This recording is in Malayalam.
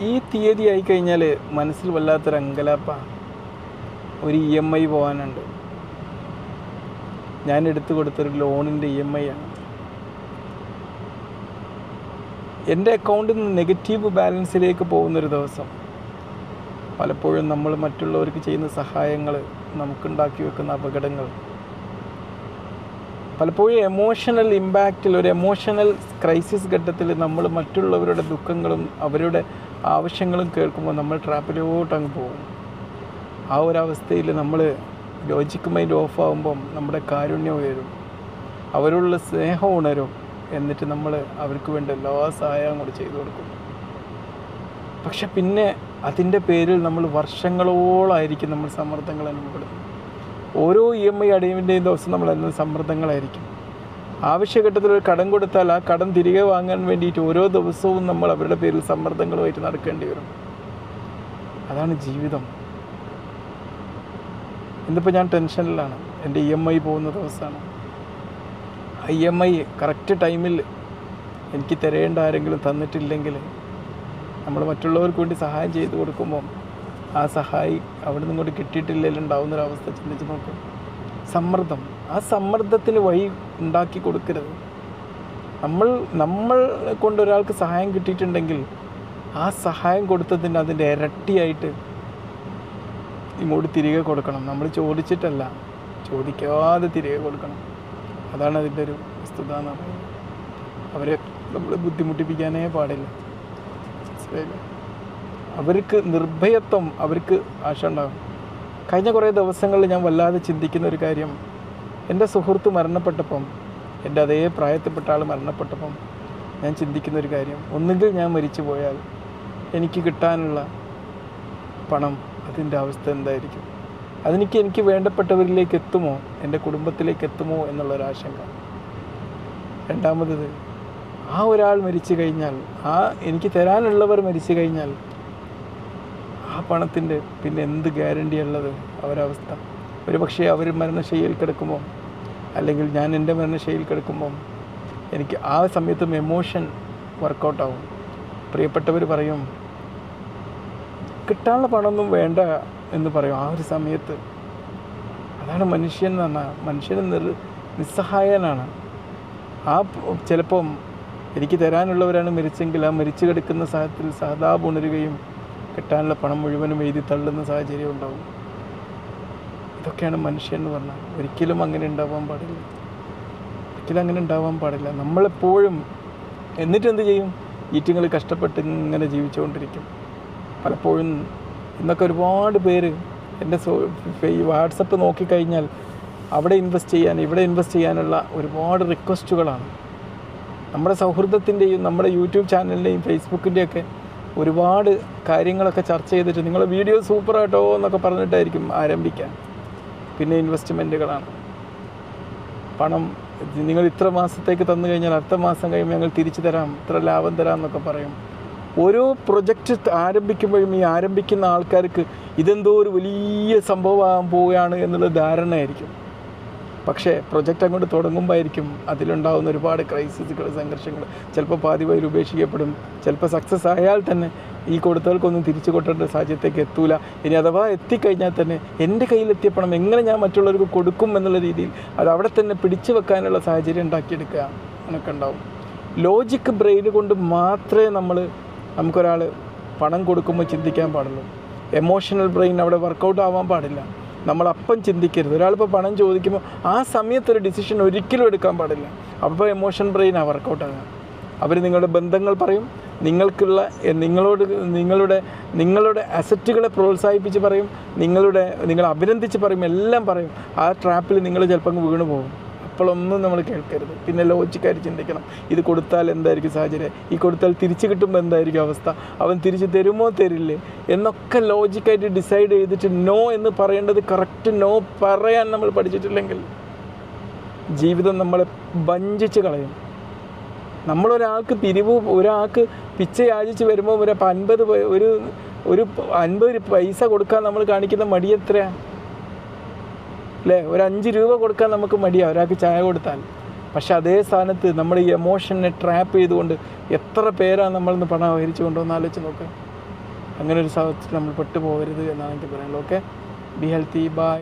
ഈ തീയതി ആയി കഴിഞ്ഞാൽ മനസ്സിൽ വല്ലാത്തൊരു അങ്കലാപ്പ. ഒരു ഇ എം ഐ പോകാനുണ്ട് ഞാൻ എടുത്തു കൊടുത്തൊരു ലോണിന്റെ ഇ എം ഐ ആണ്. എന്റെ അക്കൗണ്ടിൽ നിന്ന് നെഗറ്റീവ് ബാലൻസിലേക്ക് പോകുന്നൊരു ദിവസം. പലപ്പോഴും നമ്മൾ മറ്റുള്ളവർക്ക് ചെയ്യുന്ന സഹായങ്ങൾ നമുക്കുണ്ടാക്കി വെക്കുന്ന അപകടങ്ങൾ. പലപ്പോഴും എമോഷണൽ ഇമ്പാക്റ്റിൽ ഒരു എമോഷണൽ ക്രൈസിസ് ഘട്ടത്തിൽ നമ്മൾ മറ്റുള്ളവരുടെ ദുഃഖങ്ങളും അവരുടെ ആവശ്യങ്ങളും കേൾക്കുമ്പോൾ നമ്മൾ ട്രാപ്പിലോട്ട് അങ്ങ് പോകും. ആ ഒരു അവസ്ഥയിൽ നമ്മൾ ലോജിക് മൈൻഡ് ഓഫ് ആകുമ്പം നമ്മുടെ കാരുണ്യം ഉയരും. അവരുള്ള സ്നേഹം ഉണരും. എന്നിട്ട് നമ്മൾ അവർക്ക് വേണ്ട എല്ലാ സഹായവും കൂടി ചെയ്തു കൊടുക്കും. പക്ഷെ പിന്നെ അതിന്റെ പേരിൽ നമ്മൾ വർഷങ്ങളോളായിരിക്കും നമ്മൾ സമ്മർദ്ദങ്ങൾ അനുഭവപ്പെടുന്നത്. ഓരോ ഇ എം ഐ അടയുവിന്റെയും ദിവസം എന്ന സമ്മർദ്ദങ്ങളായിരിക്കും. ആവശ്യഘട്ടത്തിൽ ഒരു കടം കൊടുത്താൽ ആ കടം തിരികെ വാങ്ങാൻ വേണ്ടിയിട്ട് ഓരോ ദിവസവും നമ്മൾ അവരുടെ പേരിൽ സമ്മർദ്ദങ്ങളുമായിട്ട് നടക്കേണ്ടി വരും. അതാണ് ജീവിതം. ഇന്നിപ്പോൾ ഞാൻ ടെൻഷനിലാണ്. എന്റെ ഇ എം ഐ പോകുന്ന ദിവസമാണ്. ഇ എം ഐ കറക്റ്റ് ടൈമിൽ എനിക്ക് തരേണ്ട ആരെങ്കിലും തന്നിട്ടില്ലെങ്കിൽ നമ്മൾ മറ്റുള്ളവർക്ക് വേണ്ടി സഹായം ചെയ്തു കൊടുക്കുമ്പോൾ ആ സഹായി അവിടെ നിന്ന് ഇങ്ങോട്ട് കിട്ടിയിട്ടില്ലെങ്കിൽ ഉണ്ടാവുന്നൊരവസ്ഥ ചിന്തിച്ച് നോക്കും. സമ്മർദ്ദം. ആ സമ്മർദ്ദത്തിന് വഴി ഉണ്ടാക്കി കൊടുക്കരുത്. നമ്മൾ നമ്മൾ കൊണ്ട് ഒരാൾക്ക് സഹായം കിട്ടിയിട്ടുണ്ടെങ്കിൽ ആ സഹായം കൊടുത്തതിന് അതിന്റെ ഇരട്ടിയായിട്ട് ഇങ്ങോട്ട് തിരികെ കൊടുക്കണം. നമ്മൾ ചോദിച്ചിട്ടല്ല. ചോദിക്കാതെ തിരികെ കൊടുക്കണം. അതാണ് അതിന്റെ ഒരു വസ്തുത എന്ന് പറയുന്നത്. അവരെ നമ്മൾ ബുദ്ധിമുട്ടിപ്പിക്കാനേ പാടില്ല. മനസ്സിലായില്ലേ? അവർക്ക് നിർഭയത്വം അവർക്ക് ആശ ഉണ്ടാകും. കഴിഞ്ഞ കുറേ ദിവസങ്ങളിൽ ഞാൻ വല്ലാതെ ചിന്തിക്കുന്ന ഒരു കാര്യം എന്റെ സുഹൃത്ത് മരണപ്പെട്ടപ്പം എന്റെ അതേ പ്രായത്തിൽപ്പെട്ട ആൾ മരണപ്പെട്ടപ്പം ഞാൻ ചിന്തിക്കുന്ന ഒരു കാര്യം ഒന്നുകിൽ ഞാൻ മരിച്ചു പോയാൽ എനിക്ക് കിട്ടാനുള്ള പണം അതിന്റെ അവസ്ഥ എന്തായിരിക്കും? അതെനിക്ക് എനിക്ക് വേണ്ടപ്പെട്ടവരിലേക്ക് എത്തുമോ? എന്റെ കുടുംബത്തിലേക്ക് എത്തുമോ? എന്നുള്ളൊരാശങ്ക രണ്ടാമത് ആ ഒരാൾ മരിച്ചു കഴിഞ്ഞാൽ ആ എനിക്ക് തരാനുള്ളവർ മരിച്ചു കഴിഞ്ഞാൽ ആ പണത്തിന്റെ പിന്നെ എന്ത് ഗ്യാരണ്ടി ഉള്ളത്? അവരവസ്ഥ. ഒരു പക്ഷേ അവർ മരണശൈലിയിൽ കിടക്കുമ്പോൾ അല്ലെങ്കിൽ ഞാൻ എന്റെ മരണശൈലിയിൽ കിടക്കുമ്പോൾ എനിക്ക് ആ സമയത്തും എമോഷൻ വർക്കൗട്ടാവും പ്രിയപ്പെട്ടവർ പറയും കിട്ടാനുള്ള പണമൊന്നും വേണ്ട എന്ന് പറയും ആ ഒരു സമയത്ത്. അതാണ് മനുഷ്യൻ എന്ന് പറഞ്ഞാൽ മനുഷ്യൻ നിർ നിസ്സഹായനാണ്. ആ ചിലപ്പം എനിക്ക് തരാനുള്ളവരാണ് മരിച്ചെങ്കിൽ ആ മരിച്ചു കിടക്കുന്ന സാഹചര്യത്തിൽ സഹതാപ് ഉണരുകയും കിട്ടാനുള്ള പണം മുഴുവനും എഴുതി തള്ളുന്ന സാഹചര്യം ഉണ്ടാവും. ഇതൊക്കെയാണ് മനുഷ്യൻ എന്ന് പറഞ്ഞാൽ. ഒരിക്കലും അങ്ങനെ ഉണ്ടാവാൻ പാടില്ല. ഒരിക്കലും അങ്ങനെ ഉണ്ടാവാൻ പാടില്ല. നമ്മളെപ്പോഴും എന്നിട്ട് എന്ത് ചെയ്യും? ഈറ്റുങ്ങൾ കഷ്ടപ്പെട്ട് ഇങ്ങനെ ജീവിച്ചുകൊണ്ടിരിക്കും. പലപ്പോഴും ഇന്നൊക്കെ ഒരുപാട് പേര് എന്റെ സോ ഈ വാട്സപ്പ് നോക്കിക്കഴിഞ്ഞാൽ അവിടെ ഇൻവെസ്റ്റ് ചെയ്യാൻ ഇവിടെ ഇൻവെസ്റ്റ് ചെയ്യാനുള്ള ഒരുപാട് റിക്വസ്റ്റുകളാണ്. നമ്മുടെ സൗഹൃദത്തിന്റെയും നമ്മുടെ യൂട്യൂബ് ചാനലിന്റെയും ഫേസ്ബുക്കിന്റെയൊക്കെ ഒരുപാട് കാര്യങ്ങളൊക്കെ ചർച്ച ചെയ്തിട്ട് നിങ്ങൾ വീഡിയോ സൂപ്പറായിട്ടോ എന്നൊക്കെ പറഞ്ഞിട്ടായിരിക്കും ആരംഭിക്കാൻ. പിന്നെ ഇൻവെസ്റ്റ്മെന്റുകളാണ് പണം നിങ്ങൾ ഇത്ര മാസത്തേക്ക് തന്നു കഴിഞ്ഞാൽ അടുത്ത മാസം കഴിയുമ്പോൾ ഞങ്ങൾ തിരിച്ചു തരാം ഇത്ര ലാഭം തരാം എന്നൊക്കെ പറയും. ഓരോ പ്രൊജക്റ്റ് ആരംഭിക്കുമ്പോഴും ഈ ആരംഭിക്കുന്ന ആൾക്കാർക്ക് ഇതെന്തോ ഒരു വലിയ സംഭവമാകാൻ പോവുകയാണ് എന്നുള്ള ധാരണയായിരിക്കും. പക്ഷേ പ്രൊജക്റ്റ് അങ്ങോട്ട് തുടങ്ങുമ്പോഴായിരിക്കും അതിലുണ്ടാകുന്ന ഒരുപാട് ക്രൈസിസുകൾ സംഘർഷങ്ങൾ. ചിലപ്പോൾ പാതി വഴിയിൽ ഉപേക്ഷിക്കപ്പെടും. ചിലപ്പോൾ സക്സസ് ആയാൽ തന്നെ ഈ കൊടുത്തവർക്കൊന്നും തിരിച്ചു കൊട്ടേണ്ട സാഹചര്യത്തേക്ക് എത്തൂല. ഇനി അഥവാ എത്തിക്കഴിഞ്ഞാൽ തന്നെ എന്റെ കയ്യിലെത്തിയ പണം എങ്ങനെ ഞാൻ മറ്റുള്ളവർക്ക് കൊടുക്കും എന്നുള്ള രീതിയിൽ അത് അവിടെ തന്നെ പിടിച്ചു വെക്കാനുള്ള സാഹചര്യം ഉണ്ടാക്കിയെടുക്കുക എന്നൊക്കെ ഉണ്ടാവും. ലോജിക്ക് ബ്രെയിൻ കൊണ്ട് മാത്രമേ നമ്മൾ നമുക്കൊരാൾ പണം കൊടുക്കുമ്പോൾ ചിന്തിക്കാൻ പാടുള്ളൂ. എമോഷണൽ ബ്രെയിൻ അവിടെ വർക്കൗട്ട് ആവാൻ പാടില്ല. നമ്മൾ അപ്പം ചിന്തിക്കരുത്. ഒരാളിപ്പോൾ പണം ചോദിക്കുമ്പോൾ ആ സമയത്ത് ഒരു ഡിസിഷൻ ഒരിക്കലും എടുക്കാൻ പാടില്ല. അപ്പോൾ എമോഷൻ ബ്രെയിനാണ് ആ ആകുക അവർ നിങ്ങളുടെ ബന്ധങ്ങൾ പറയും. നിങ്ങൾക്കുള്ള നിങ്ങളോട് നിങ്ങളുടെ നിങ്ങളുടെ അസറ്റുകളെ പ്രോത്സാഹിപ്പിച്ച് പറയും. നിങ്ങളുടെ നിങ്ങളെ അഭിനന്ദിച്ച് പറയും. എല്ലാം പറയും. ആ ട്രാപ്പിൽ നിങ്ങൾ ചിലപ്പോൾ അങ്ങ് വീണ് പോകും അപ്പോഴൊന്നും നമ്മൾ കേൾക്കരുത്. പിന്നെ ലോജിക്കായിട്ട് ചിന്തിക്കണം. ഇത് കൊടുത്താൽ എന്തായിരിക്കും സാഹചര്യം? ഈ കൊടുത്താൽ തിരിച്ചു കിട്ടുമ്പോൾ എന്തായിരിക്കും അവസ്ഥ? അവൻ തിരിച്ചു തരുമോ തരില്ലേ? എന്നൊക്കെ ലോജിക്കായിട്ട് ഡിസൈഡ് ചെയ്തിട്ട് നോ എന്ന് പറയേണ്ടത് കറക്റ്റ് നോ പറയാൻ നമ്മൾ പഠിച്ചിട്ടില്ലെങ്കിൽ ജീവിതം നമ്മളെ വഞ്ചിച്ച് കളയും. നമ്മളൊരാൾക്ക് പിരിവ് ഒരാൾക്ക് പിച്ച യാചിച്ച് വരുമ്പോൾ ഒരു അൻപത് ഒരു ഒരു അൻപത് പൈസ കൊടുക്കാൻ നമ്മൾ കാണിക്കുന്ന മടി എത്രയാണ് അല്ലേ ഒരു അഞ്ച് രൂപ കൊടുക്കാൻ നമുക്ക് മടിയാണ് ഒരാൾക്ക് ചായ കൊടുത്താൽ. പക്ഷെ അതേ സ്ഥാനത്ത് നമ്മൾ ഈ എമോഷനെ ട്രാപ്പ് ചെയ്തുകൊണ്ട് എത്ര പേരാണ് നമ്മളിന്ന് പണം അവഹരിച്ചു കൊണ്ടുവന്ന് ആലോചിച്ച് നോക്കുക അങ്ങനെ ഒരു സാഹചര്യത്തിൽ നമ്മൾ പെട്ടുപോകരുത് എന്നാണ് എനിക്ക് പറയാനുള്ളത്. Okay be healthy by